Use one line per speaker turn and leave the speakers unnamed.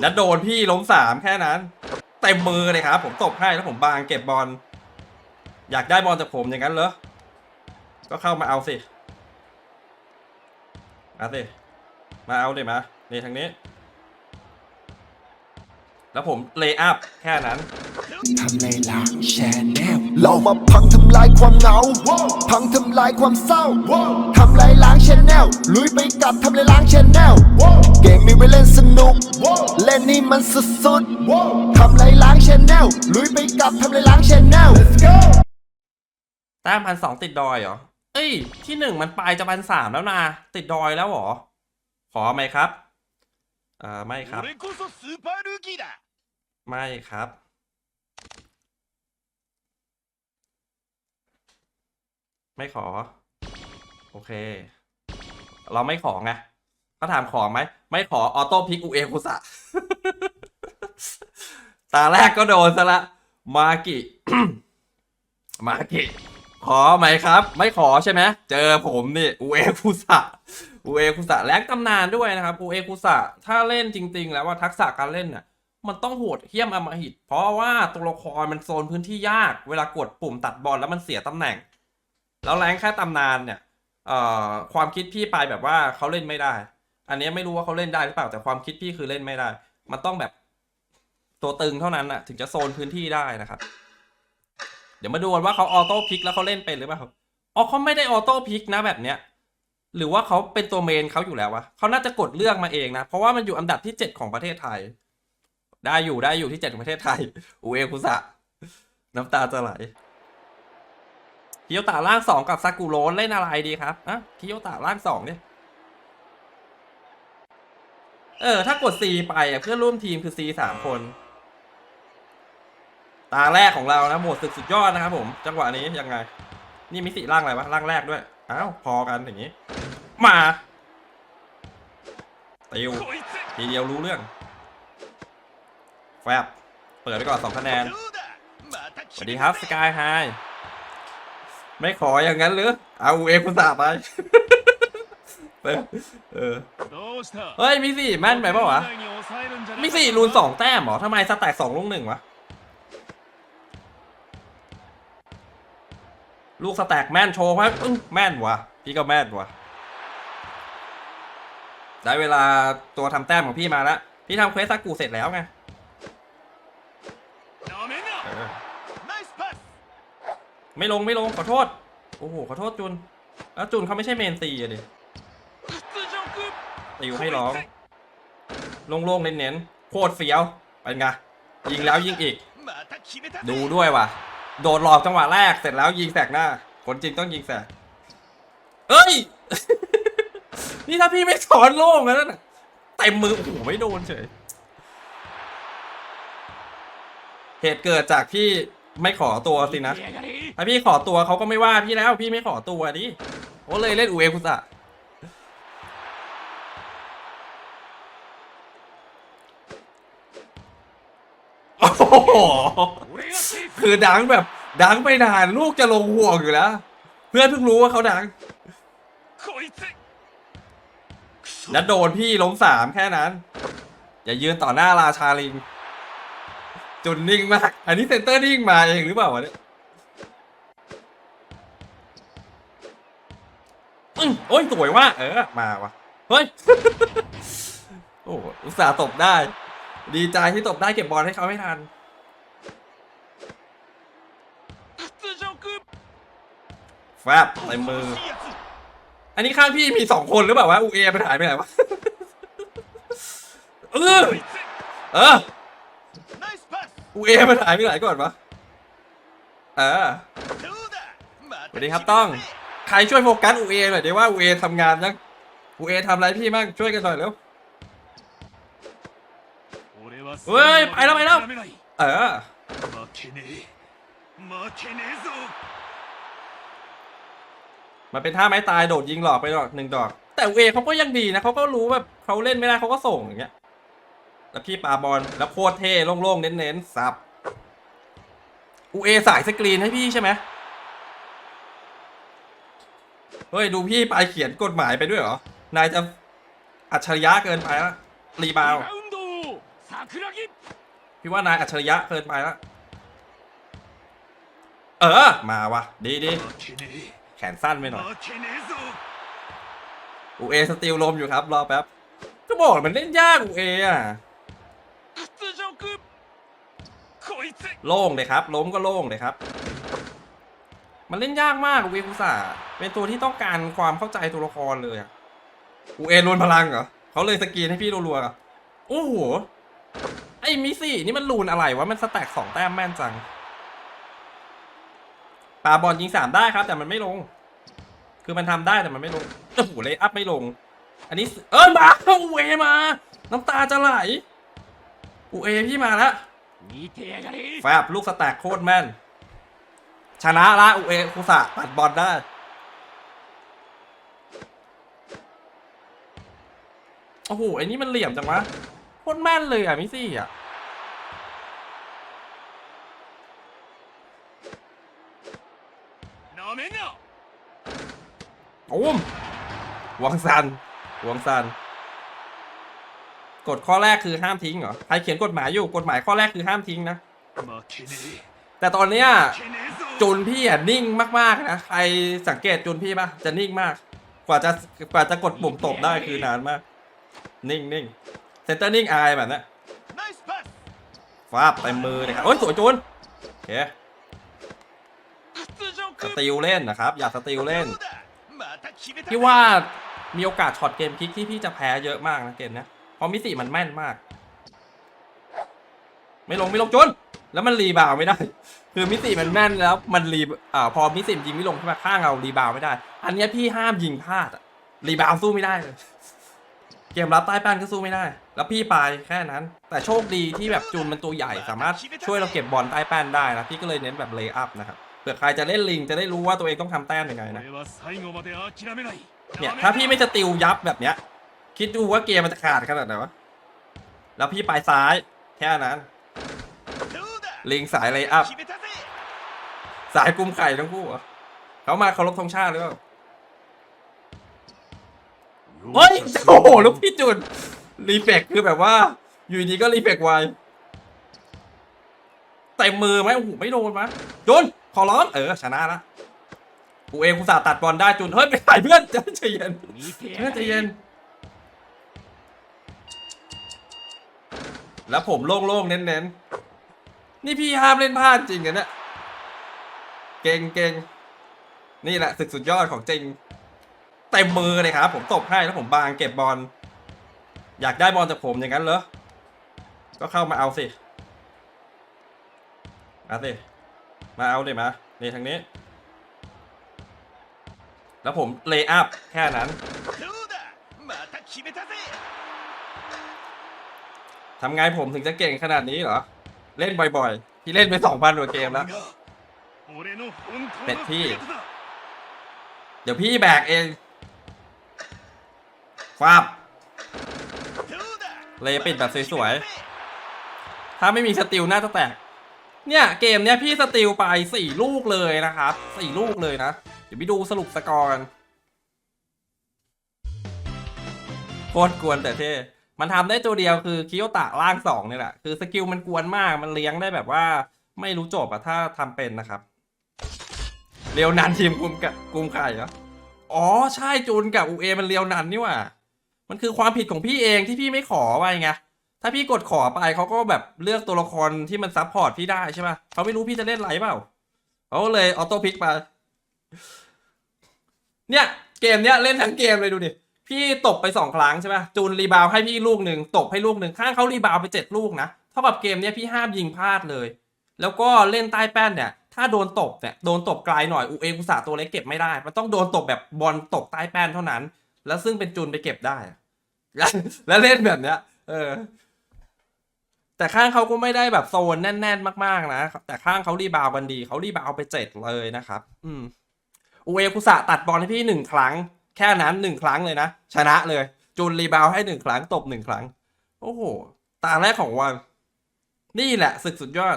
แล้วโดนพี่ล้มสามแค่นั้นเต็มมือเลยครับ ผมตบให้แล้วผมบางเก็บบอลอยากได้บอลจากผมอย่างนั้นเหรอ ก็เข้ามาเอาสิ มาสิ มาเอาเลยมาในทางนี้ แล้วผมเลย์อัพแค่นั้น
ทำเลล่ะแชแนล
เรามาพังทำลายความเหงา พังทำลายความเศร้าทำลายล้า ชแนลลุยไปกับทำลยล้างชแนลเกมมีไว้เล่นสนุก เล่นนี่มันสุดๆทำลยล้างชแนลลุยไปกับทำลยล้างชแนล
แต้มพันสองติดดอยเหรอ เอ้ย ที่หนึ่งมันไปจะพันสามแล้วนะ ติดดอยแล้วเหรอ ขอไหมครับ อ่า ไม่ครับ ไม่ครับไม่ขอ โอเค เราไม่ขอไงเขาถามขอไหม ไม่ขอออโต้พิกอุเอคุสะตาแรกก็โดนซะละ มากิมากิขอไหมครับ ไม่ขอใช่ไหมเจอผมนี่อุเอคุสะอุเอคุสะแลกตำนานด้วยนะครับอุเอคุสะถ้าเล่นจริง ๆ แล้วว่าทักษะการเล่นน่ะ มันต้องโหดเหี้ยมอมหิต เพราะว่าตัวละครมันโซนพื้นที่ยาก เวลากดปุ่มตัดบอลแล้วมันเสียตำแหน่ง แล้วแรงแค่ตำนานเนี่ย ความคิดพี่ไปแบบว่าเขาเล่นไม่ได้ อันนี้ไม่รู้ว่าเขาเล่นได้หรือเปล่าแต่ความคิดพี่คือเล่นไม่ได้ มันต้องแบบตัวตึงเท่านั้นน่ะถึงจะโซนพื้นที่ได้นะครับ เดี๋ยวมาดูกันว่าเขาออโต้พิกแล้วเขาเล่นเป็นหรือเปล่าอ๋อเขาไม่ได้ออโต้พิกนะแบบเนี้ยหรือว่าเขาเป็นตัวเมนเขาอยู่แล้ววะเขาน่าจะกดเลือกมาเองนะ เพราะว่ามันอยู่อันดับที่เจ็ดของประเทศไทย ได้อยู่ได้อยู่ที่เจ็ดของประเทศไทยอุเอคุสะน้ำตาจะไหล คิโยตาล่างสองกับซากุโรนเล่นอะไรดีครับอะคิโยตาล่างสองเนี่ยเออ ถ้ากด C ไปเพื่อนร่วมทีมคือ C สามคน ตาแรกของเรานะหมดสึกสุดยอดนะครับผม จังหวะนี้ยังไง นี่มิสิร่างอะไรวะร่างแรกด้วย อ้าวพอกันอย่างนี้ มาติวทีเดียวรู้เรื่อง แฟบเปิดไปก่อนสองคะแนน สวัสดีครับสกายไฮ ไม่ขออย่างนั้นหรือเอาเอกุณสาไปเออเฮ้ยมีสี่แม่นไปปะวะมีสี่รูนสองแต้มหรอทำไมสแต็กสองลูกหนึ่งวะลูกสแต็กแม่นโชว์พักแม่นวะพี่ก็แม่นวะได้เวลาตัวทำแต้มของพี่มาแล้วพี่ทำเควสซากูเสร็จแล้วไง ไม่ลงไม่ลงขอโทษ โอ้โหขอโทษจุนแล้วจุนเขาไม่ใช่เมนตีอะดิติวให้ร้องโล่งๆเน้นๆโคตรเฟี้ยวเป็นไงยิงแล้วยิงอีก ดูด้วยว่ะ โดนหลอกจังหวะแรกเสร็จแล้วยิงแสกหน้าคนจริงต้องยิงแสกเอ้ย นี่ถ้าพี่ไม่สอนโล่งแล้วนะเต็มมือโอ้โหไม่โดนเฉยเหตุเกิดจากที่ไม่ขอตัวสินะ ถ้าพี่ขอตัวเขาก็ไม่ว่าพี่แล้วพี่ไม่ขอตัวดิโอเลยเล่นอูเอคุสะโอ้โหคือดังแบบดังไปนานลูกจะลงห่วงอยู่แล้ว เพื่อนเพิ่งรู้ว่าเขาดังแล้วโดนพี่ล้มสามแค่นั้น อย่ายืนต่อหน้าราชาลิงจุนนิ่งมาก อันนี้เซนเตอร์นิ่งมาเองหรือเปล่าเนี่ย โอ้ยสวยว่ะเออมาวะเฮ้ย โอ้อุตส่าห์ตบได้ ดีใจที่ตบได้เก็บบอลให้เขาไม่ทัน แฟบในมือ อันนี้ข้างพี่มีสองคนหรือเปล่าวะอูเอไปถ่ายไปไหนวะ เออ เอออูเอไปถ่ายไปไหนก่อนวะ เออสวัสดีครับต้อง รช่วยโฟกัสอูเอหน่อยเดี๋ยวว่าอูเอทำงานนะอูเอทำอะไรพี่บ้างช่วยกันหน่อยเร็ว
เฮ้
ยไปแล้วไปแล้วเออมันเป็นท่าไม้ตายโดดยิงหลอกไปหรอกหนึ่งดอก แต่อูเอเขาก็ยังดีนะเขาก็รู้แบบเขาเล่นไม่ได้เขาก็ส่งอย่างเงี้ยแล้วพี่ปาบอลแล้วโคตรเท่โล่งๆเน้นๆซับอูเอสายสกรีนให้พี่ใช่ไหม เฮ้ย ดูพี่ไปเขียนกฎหมายไปด้วยเหรอ นายจะอัจฉริยะเกินไปละรีบาวพี่ว่านายอัจฉริยะเกินไปละเออ มาวะดีดีแขนสั้นไปหน่อยอูเอสติลลมอยู่ครับ รอแป๊บ ก็บอกมันเล่นยากอูเออะโล่งเลยครับ ล้มก็โล่งเลยครับ มันเล่นยากมากเวกุสาเป็นตัวที่ต้องการความเข้าใจตัวละครเลยอะอูเอนวนพลังเหรอเขาเลยสกีนให้พี่รัวๆโอ้โหไอ้มิสี่นี่มันลูนอะไรวะมันสแต็กสองแต้มแม่นจังปาบอลยิงสามได้ครับ แต่มันไม่ลง คือมันทำได้แต่มันไม่ลงโอ้โหเลยอัพไม่ลง อันนี้เออมาอูเอมา น้ำตาจะไหลอูเอพี่มาแล้วแฟบลูกสแต็กโคตรแม่น ชนะละอุเอคุสะปัดบอลได้โอ้โหไอ้นี่มันเหลี่ยมจังวะโคตรแม่นเลยอะมิซี่อะโอ้มหวงซันหวงซันกฎข้อแรกคือห้ามทิ้งเหรอ ใครเขียนกฎหมายอยู่ กฎหมายข้อแรกคือห้ามทิ้งนะ แต่ตอนเนี้ย จูนพี่อะนิ่งมากๆนะใครสังเกตจูนพี่ปะจะนิ่งมาก กว่าจะกว่าจะกดปุ่มตบได้คือนานมาก นิ่งนิ่งเซนเตอร์นิ่งอายแบบนี้ฟาบเต็มมือเลยครับโอ้ยสวยจูนโอเคสติวเล่นนะครับ อย่าสติวเล่นพี่ว่ามีโอกาสช็อตเกมคลิกที่พี่จะแพ้เยอะมากนะเกมนะเพราะมิติมันแม่นมาก ไม่ลงไม่ลงจน แล้วมันรีบาวไม่ได้ คือมิติมันแน่นแล้วมันรีอ่าพอมิติยิงไม่ลงใช่ไหมข้างเรารีบาวไม่ได้ อันนี้พี่ห้ามยิงพลาดอะรีบาวสู้ไม่ได้เลยเกมรับใต้แป้นก็สู้ไม่ได้ แล้วพี่ไปแค่นั้น แต่โชคดีที่แบบจูนมันตัวใหญ่สามารถช่วยเราเก็บบอลใต้แป้นได้นะพี่ก็เลยเน้นแบบเลย์อัพนะครับเผื่อใครจะเล่นลิงจะได้รู้ว่าตัวเองต้องทำแต้มยังไงนะเนี่ยถ้าพี่ไม่จะติวยับแบบเนี้ย คิดดูว่าเกมมันจะขาดขนาดไหนวะแล้วพี่ไปซ้ายแค่นั้น
เล
งสายไลอัพ สายกุมไข่ทั้งคู่เขามาเคารพธงชาติหรือเปล่าเฮ้ยโอ้โหลูกพี่จุนรีเฟกคือแบบว่า อยู่ดีก็รีเฟกไวเต็มมือไหมโอ้โหไม่โดนมะจุนขอร้องเออชนะละกูเองกูสาตัดบอลได้จุนเฮ้ยไปใส่เพื่อนใจเย็นเพื่อนใจเย็น แล้วผมโล่งๆเน้นๆ นี่พี่ห้ามเล่นพลาดจริงกันนะเก่งเก่งนี่แหละศึกสุดยอดของจริงเต็มมือเลยครับ ผมตบให้แล้วผมบางเก็บบอลอยากได้บอลจากผมอย่างนั้นเหรอก็เข้ามาเอาสิมาสิมาเอาเลยมาในทางนี้ แล้วผมเลย์อัพแค่นั้นทำไงผมถึงจะเก่งขนาดนี้เหรอ เล่นบ่อยๆ ที่เล่นไปสองพันกว่าเกมแล้ว เป็
ดที่
เดี๋ยวพี่แบกเองฟาบเลยปิดแบบสวยๆ ถ้าไม่มีสติลน่าจะแตก เนี่ยเกมเนี้ยพี่สติลไปสี่ลูกเลยนะครับสี่ลูกเลยนะ เดี๋ยวไปดูสรุปสกอร์กันโคตรกวนแต่เท่ มันทำได้ตัวเดียวคือคิโยตะล่างสองนี่แหละ คือสกิลมันกวนมากมันเลี้ยงได้แบบว่า ไม่รู้จบอะถ้าทำเป็นนะครับ เรียวนันทีมกุมกับกุมไข่เหรออ๋อใช่จูนกับอูเอมันเรียวนันนี่ว่า มันคือความผิดของพี่เองที่พี่ไม่ขอไปไงถ้าพี่กดขอไปเขาก็แบบเลือกตัวละครที่มันซับพอร์ตพี่ได้ใช่ปะเขาไม่รู้พี่จะเล่นไรเปล่าเขาก็เลยออโต้พิกไปเนี่ยเกมเนี้ยเล่นทั้งเกมเลยดูดิ พี่ตบไปสองครั้งใช่ปะจูนรีบาวให้พี่ลูกหนึ่งตบให้ลูกหนึ่งข้างเขารีบาวไปเจ็ดลูกนะเท่ากับเกมเนี้ยพี่ห้ามยิงพลาดเลย แล้วก็เล่นใต้แป้นเนี่ยถ้าโดนตบเนี่ยโดนตบไกลหน่อยอูเอกุสาตัวเล็กเก็บไม่ได้ มันต้องโดนตบแบบบอลตกใต้แป้นเท่านั้น แล้วซึ่งเป็นจูนไปเก็บได้ แล้วแล้วเล่นแบบเนี้ย เออ แต่ข้างเขาก็ไม่ได้แบบโซนแน่น ๆ มากๆนะแต่ข้างเขารีบาวกันดีเขารีบาวไปเจ็ดเลยนะครับ อืมอูเอกุสะตัดบอลให้พี่หนึ่งครั้ง แค่นั้นหนึ่งครั้งเลยนะ ชนะเลย จูนรีบาวให้หนึ่งครั้ง ตบหนึ่งครั้ง โอ้โห ตาแรกของวัน นี่แหละศึกสุดยอด